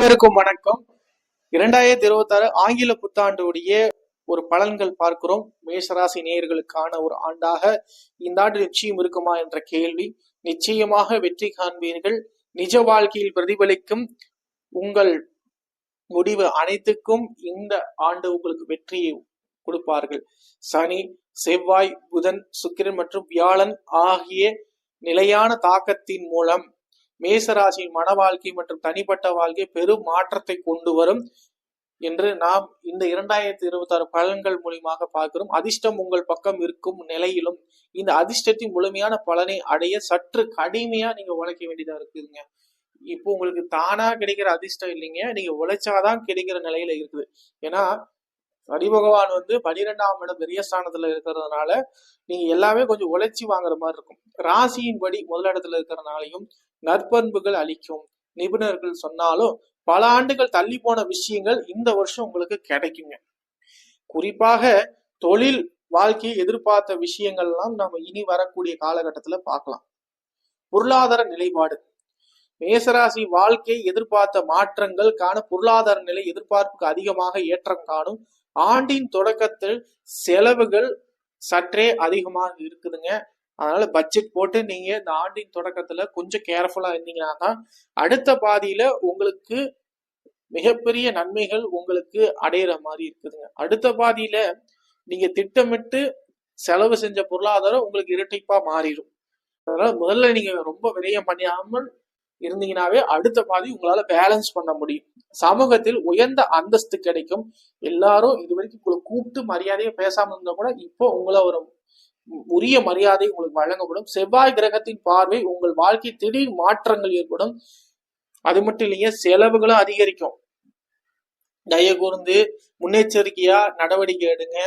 அனைவருக்கும் வணக்கம். இரண்டாயிரத்தி இருபத்தி ஆறு ஆங்கில புத்தாண்டுடைய ஒரு பலன்கள் பார்க்கிறோம். மேஷராசி நேயர்களுக்கான ஒரு ஆண்டாக இந்த ஆண்டு நிச்சயம் இருக்குமா என்ற கேள்வி. நிச்சயமாக வெற்றி காண்பீர்கள். நிஜ வாழ்க்கையில் பிரதிபலிக்கும் உங்கள் முடிவு அனைத்துக்கும் இந்த ஆண்டு உங்களுக்கு வெற்றியை கொடுப்பார்கள். சனி செவ்வாய் புதன் சுக்கிரன் மற்றும் வியாழன் ஆகிய நிலையான தாக்கத்தின் மூலம் மேசராசி மன வாழ்க்கை மற்றும் தனிப்பட்ட வாழ்க்கை பெரும் மாற்றத்தை கொண்டு வரும் என்று நாம் இந்த இரண்டாயிரத்தி இருபத்தி ஆறு பலன்கள் மூலியமாக பார்க்கிறோம். அதிர்ஷ்டம் உங்கள் பக்கம் இருக்கும் நிலையிலும் இந்த அதிர்ஷ்டத்தின் முழுமையான பலனை அடைய சற்று கடுமையா நீங்க உழைக்க வேண்டியதா இருக்குதுங்க. இப்போ உங்களுக்கு தானா கிடைக்கிற அதிர்ஷ்டம் இல்லைங்க. நீங்க உழைச்சாதான் கிடைக்கிற நிலையில இருக்குது. ஏன்னா சனி பகவான் வந்து பனிரெண்டாம் இடம் பெரிய ஸ்தானத்துல இருக்கிறதுனால நீங்க எல்லாமே கொஞ்சம் உழைச்சி வாங்குற மாதிரி இருக்கும். ராசியின்படி முதலிடத்துல இருக்கிறனாலையும் நற்பண்புகள் அளிக்கும். நிபுணர்கள் சொன்னாலும் பல ஆண்டுகள் தள்ளி போன விஷயங்கள் இந்த வருஷம் உங்களுக்கு கிடைக்குங்க. குறிப்பாக தொழில் வாழ்க்கையை எதிர்பார்த்த விஷயங்கள்லாம் நம்ம இனி வரக்கூடிய காலகட்டத்துல பார்க்கலாம். பொருளாதார நிலைப்பாடு. மேசராசி வாழ்க்கை எதிர்பார்த்த மாற்றங்கள் காண பொருளாதார நிலை எதிர்பார்ப்புக்கு அதிகமாக ஏற்றம் காணும் ஆண்டின் தொடக்கத்தில் செலவுகள் சற்றே அதிகமாக இருக்குதுங்க. அதனால பட்ஜெட் போட்டு நீங்க இந்த ஆண்டின் தொடக்கத்துல கொஞ்சம் கேர்ஃபுல்லா இருந்தீங்கன்னா தான் அடுத்த பாதியில உங்களுக்கு மிகப்பெரிய நன்மைகள் உங்களுக்கு அடையிற மாதிரி இருக்குதுங்க. அடுத்த பாதியில நீங்க திட்டமிட்டு செலவு செஞ்ச பொருளாதாரம் உங்களுக்கு இரட்டிப்பா மாறிடும். அதனால முதல்ல நீங்க ரொம்ப விரயம் பண்ணியாமல் இருந்தீங்கன்னாவே அடுத்த பாதி உங்களால பேலன்ஸ் பண்ண முடியும். சமூகத்தில் உயர்ந்த அந்தஸ்து கிடைக்கும். எல்லாரும் இது வரைக்கும் உங்களை கூப்பிட்டு மரியாதையை பேசாம இருந்தா கூட இப்போ உங்களை ஒரு உரிய மரியாதை உங்களுக்கு வழங்கப்படும். செவ்வாய் கிரகத்தின் பார்வை உங்கள் வாழ்க்கை திடீர் மாற்றங்கள் ஏற்படும். அது மட்டும் இல்லைங்க செலவுகளும் அதிகரிக்கும். தய கூர்ந்து முன்னெச்சரிக்கையா நடவடிக்கை எடுங்க.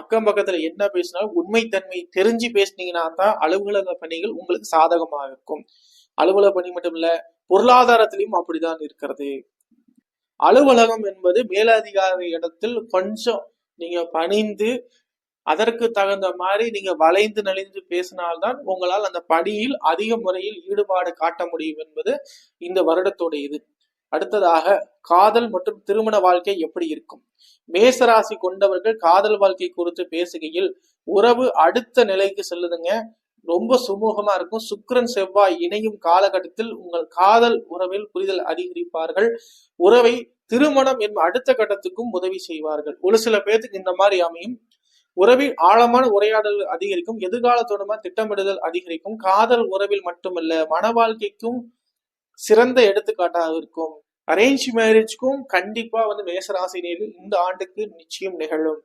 அக்கம் பக்கத்துல என்ன பேசினாலும் உண்மைத்தன்மை தெரிஞ்சு பேசுனீங்கன்னா தான் அலுவலக பணிகள் உங்களுக்கு சாதகமாக இருக்கும். அலுவலக பணி மட்டும் இல்ல பொருளாதாரத்திலையும் அப்படிதான் இருக்கிறது. அலுவலகம் என்பது மேலதிகாரி இடத்தில் கொஞ்சம் நீங்க பணிந்து அதற்கு தகுந்த மாதிரி நீங்க வளைந்து நலிந்து பேசினால்தான் உங்களால் அந்த பணியில் அதிக முறையில் ஈடுபாடு காட்ட முடியும் என்பது இந்த வருடத்தோட இது. அடுத்ததாக காதல் மற்றும் திருமண வாழ்க்கை எப்படி இருக்கும்? மேசராசி கொண்டவர்கள் காதல் வாழ்க்கை குறித்து பேசுகையில் உறவு அடுத்த நிலைக்கு செல்லுதுங்க. ரொம்ப சுமூகமா இருக்கும். சுக்கரன் செவ்வாய் இணையும் காலகட்டத்தில் உங்கள் காதல் உறவில் புரிதல் அதிகரிப்பார்கள். உறவை திருமணம் என்னும் அடுத்த கட்டத்துக்கும் உதவி செய்வார்கள். ஒரு சில பேர்த்துக்கு இந்த மாதிரி அமையும். உறவில் ஆழமான உரையாடல் அதிகரிக்கும். எதிர்காலத்தோட திட்டமிடுதல் அதிகரிக்கும். காதல் உறவில் மட்டுமல்ல மன வாழ்க்கைக்கும் சிறந்த எடுத்துக்காட்டாக இருக்கும். அரேஞ்ச் மேரேஜ்க்கும் கண்டிப்பா வந்து மேசராசினியர்கள் இந்த ஆண்டுக்கு நிச்சயம் நிகழும்.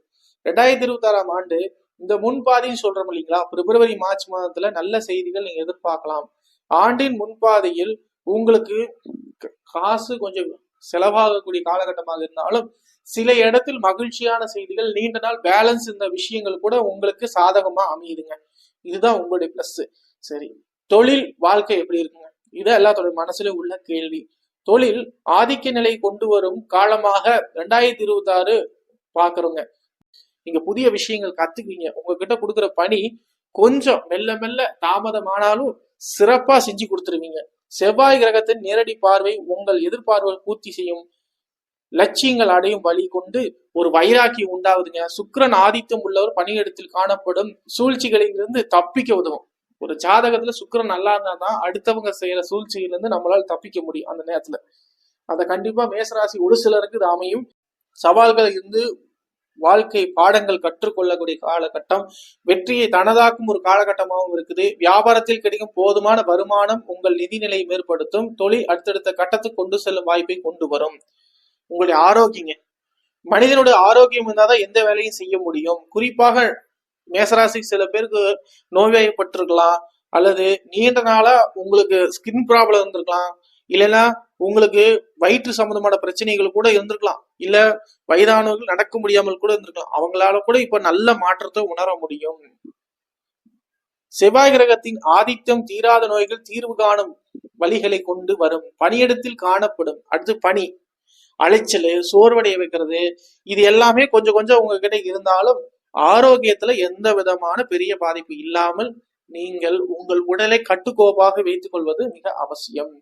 ரெண்டாயிரத்தி இருபத்தி ஆறாம் ஆண்டு இந்த முன்பாதின்னு சொல்றோம் இல்லைங்களா? பிப்ரவரி மார்ச் மாதத்துல நல்ல செய்திகள் நீங்க எதிர்பார்க்கலாம். ஆண்டின் முன்பாதையில் உங்களுக்கு க- காசு கொஞ்சம் செலவாகக்கூடிய காலகட்டமாக இருந்தாலும் சில இடத்தில் மகிழ்ச்சியான செய்திகள் நீண்ட நாள் பேலன்ஸ் இந்த விஷயங்கள் கூட உங்களுக்கு சாதகமா அமையுதுங்க. இதுதான் உங்களுடைய பிளஸ் சரி தொழில் வாழ்க்கை எப்படி இருக்குங்க? இது எல்லாத்தோட மனசுல உள்ள கேள்வி. தொழில் ஆதிக்க நிலை கொண்டு வரும் காலமாக ரெண்டாயிரத்தி இருபத்தி ஆறு பாக்குறோங்க நீங்க புதிய விஷயங்கள் கத்துக்குவீங்க உங்ககிட்ட கொடுக்குற பணி கொஞ்சம் மெல்ல மெல்ல தாமதமானாலும் சிறப்பா செஞ்சு கொடுத்துருவீங்க. செவ்வாய் கிரகத்தின் நேரடி பார்வை உங்கள் எதிர்பார்வை பூர்த்தி செய்யும் லட்சியங்கள் அடையும் வழி கொண்டு ஒரு வைராக்கியம் உண்டாகுதுங்க. சுக்கிரன் ஆதித்தம் உள்ளவர் பணியிடத்தில் காணப்படும் சூழ்ச்சிகளிலிருந்து தப்பிக்க உதவும். ஒரு ஜாதகத்துல சுக்கிரன் நல்லா இருந்தாதான் அடுத்தவங்க செய்யற சூழ்ச்சியிலிருந்து நம்மளால தப்பிக்க முடியும் அந்த நேரத்துல. அதை கண்டிப்பா மேசராசி ஒரு சிலருக்கு இது அமையும். சவால்கள் இருந்து வாழ்க்கை பாடங்கள் கற்றுக்கொள்ளக்கூடிய காலகட்டம் வெற்றியை தனதாக்கும் ஒரு காலகட்டமாகவும் இருக்குது. வியாபாரத்தில் கிடைக்கும் போதுமான வருமானம் உங்கள் நிதிநிலையை மேற்படுத்தும் தொழில் அடுத்தடுத்த கட்டத்துக்கு கொண்டு செல்லும் வாய்ப்பை கொண்டு வரும். உங்களுடைய ஆரோக்கியங்க. மனிதனுடைய ஆரோக்கியம் இருந்தாதான் எந்த வேலையும் செய்ய முடியும். குறிப்பாக மேசராசி சில பேருக்கு நோய்வாய்ப்பட்டிருக்கலாம். அல்லது நீண்ட நாளா உங்களுக்கு ஸ்கின் ப்ராப்ளம் இருந்திருக்கலாம். இல்லைன்னா உங்களுக்கு வயிற்று சம்பந்தமான பிரச்சனைகள் கூட இருந்திருக்கலாம். இல்ல வயதானவர்கள் நடக்க முடியாமல் கூட இருந்திருக்கலாம். அவங்களால கூட இப்ப நல்ல மாற்றத்தை உணர முடியும். செவ்வாய் கிரகத்தின் ஆதித்தம் தீராத நோய்கள் தீர்வு காணும் வழிகளை கொண்டு வரும். பணியிடத்தில் காணப்படும். அடுத்து பணி. அலைச்சல் சோர்வடைய வைக்கிறது. இது எல்லாமே கொஞ்சம் கொஞ்சம் உங்ககிட்ட இருந்தாலும் ஆரோக்கியத்துல எந்த விதமான பெரிய பாதிப்பு இல்லாமல் நீங்கள் உங்கள் உடலை கட்டுக்கோப்பாக வைத்துக் கொள்வது மிக அவசியம்.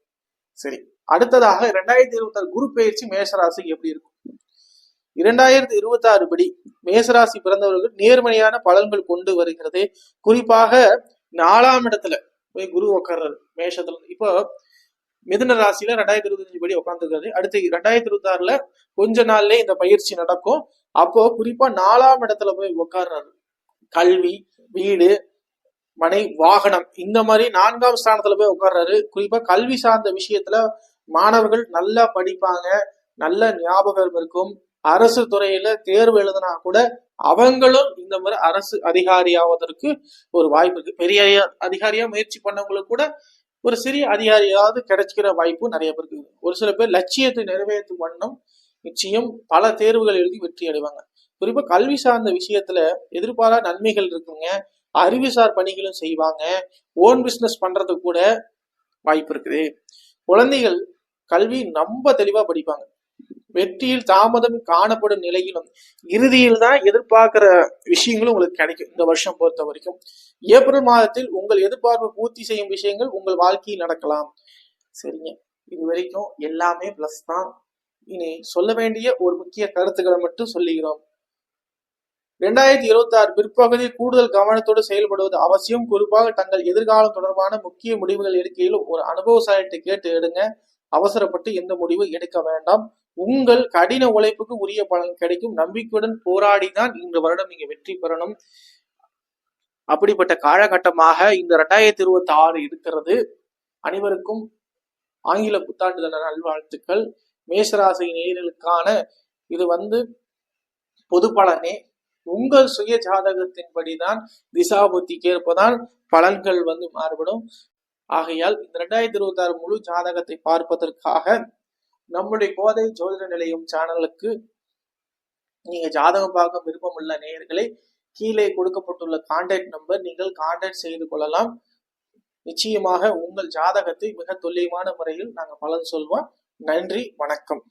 சரி. அடுத்ததாக இரண்டாயிரத்தி இருபத்தி ஆறு குரு பயிற்சி மேஷராசி எப்படி இருக்கும்? இரண்டாயிரத்தி இருபத்தி ஆறு படி மேசராசி பிறந்தவர்கள் நேர்மறையான பலன்கள் கொண்டு வருகிறது. குறிப்பாக நாலாம் இடத்துல போய் குரு உட்கார்றாரு மேஷத்துல. இப்போ மிதுன ராசியில ரெண்டாயிரத்தி இருபத்தி அஞ்சு படி உட்காந்துருக்காரு அடுத்து ரெண்டாயிரத்தி இருபத்தி ஆறுல கொஞ்ச நாள்லயே இந்த பயிற்சி நடக்கும். அப்போ குறிப்பா நாலாம் இடத்துல போய் உட்கார்றாரு கல்வி வீடு மனை வாகனம் இந்த மாதிரி நான்காம் ஸ்தானத்துல போய் உட்கார்றாரு குறிப்பா கல்வி சார்ந்த விஷயத்துல மாணவர்கள் நல்லா படிப்பாங்க நல்ல ஞாபகம் இருக்கும். அரசு துறையில தேர்வு எழுதினா கூட அவங்களும் இந்த மாதிரி அரசு அதிகாரி ஆவதற்கு ஒரு வாய்ப்பு இருக்கு. பெரிய அதிகாரியா முயற்சி பண்ணவங்களுக்கு கூட ஒரு சிறிய அதிகாரியாவது கிடைச்சிக்கிற வாய்ப்பு நிறைய பேருக்கு ஒரு சில பேர் லட்சியத்தை நிறைவேற்றும் வண்ணம் நிச்சயம் பல தேர்வுகள் எழுதி வெற்றி அடைவாங்க. குறிப்பா கல்வி சார்ந்த விஷயத்துல எதிர்பாரா நன்மைகள் இருக்குங்க. அறிவுசார் பணிகளும் செய்வாங்க. ஓன் பிசினஸ் பண்றது கூட வாய்ப்பு இருக்குது. குழந்தைகள் கல்வி ரொம்ப தெளிவா படிப்பாங்க. வெற்றியில் தாமதம் காணப்படும் நிலையிலும் இறுதியில் தான் எதிர்பார்க்கிற விஷயங்களும் உங்களுக்கு கிடைக்கும். இந்த வருஷம் பொறுத்த வரைக்கும். ஏப்ரல் மாதத்தில் உங்கள் எதிர்பார்ப்பு பூர்த்தி செய்யும் விஷயங்கள் உங்கள் வாழ்க்கையில் நடக்கலாம். சரிங்க. இது வரைக்கும் எல்லாமே பிளஸ் தான். இனி சொல்ல வேண்டிய ஒரு முக்கிய கருத்துக்களை மட்டும் சொல்லுகிறோம். இரண்டாயிரத்தி இருபத்தி ஆறு பிற்பகுதியில் கூடுதல் கவனத்தோடு செயல்படுவது அவசியம். குறிப்பாக தங்கள் எதிர்காலம் தொடர்பான முக்கிய முடிவுகள் எடுக்கையில் ஒரு அனுபவசாலிட்ட கேட்டு எடுங்க. அவசரப்பட்டு எந்த முடிவும் எடுக்க வேண்டாம். உங்கள் கடின உழைப்புக்கு உரிய பலன் கிடைக்கும். நம்பிக்கையுடன் போராடிதான் இந்த வருடம் நீங்க வெற்றி பெறணும். அப்படிப்பட்ட காலகட்டமாக இந்த ரெண்டாயிரத்தி இருபத்தி ஆறு இருக்கிறது. அனைவருக்கும் ஆங்கில புத்தாண்டு தின நல்வாழ்த்துக்கள். மேசராசி நேயர்களுக்கான இது வந்து பொது பலனே. உங்கள் சுய ஜாதகத்தின்படிதான் திசா புத்திக்கு ஏற்பதான் பலன்கள் வந்து மாறுபடும். ஆகையால் இந்த ரெண்டாயிரத்தி இருபத்தி ஆறு முழு ஜாதகத்தை பார்ப்பதற்காக நம்முடைய கோதை ஜோதிட நிலையம் சேனலுக்கு நீங்க ஜாதகம் பார்க்க விருப்பமுள்ள நேயர்களை கீழே கொடுக்கப்பட்டுள்ள கான்டாக்ட் நம்பர் நீங்கள் கான்டாக்ட் செய்து கொள்ளலாம். நிச்சயமாக உங்கள் ஜாதகத்தை மிக துல்லியமான முறையில் நாங்கள் பலன் சொல்வோம். நன்றி வணக்கம்.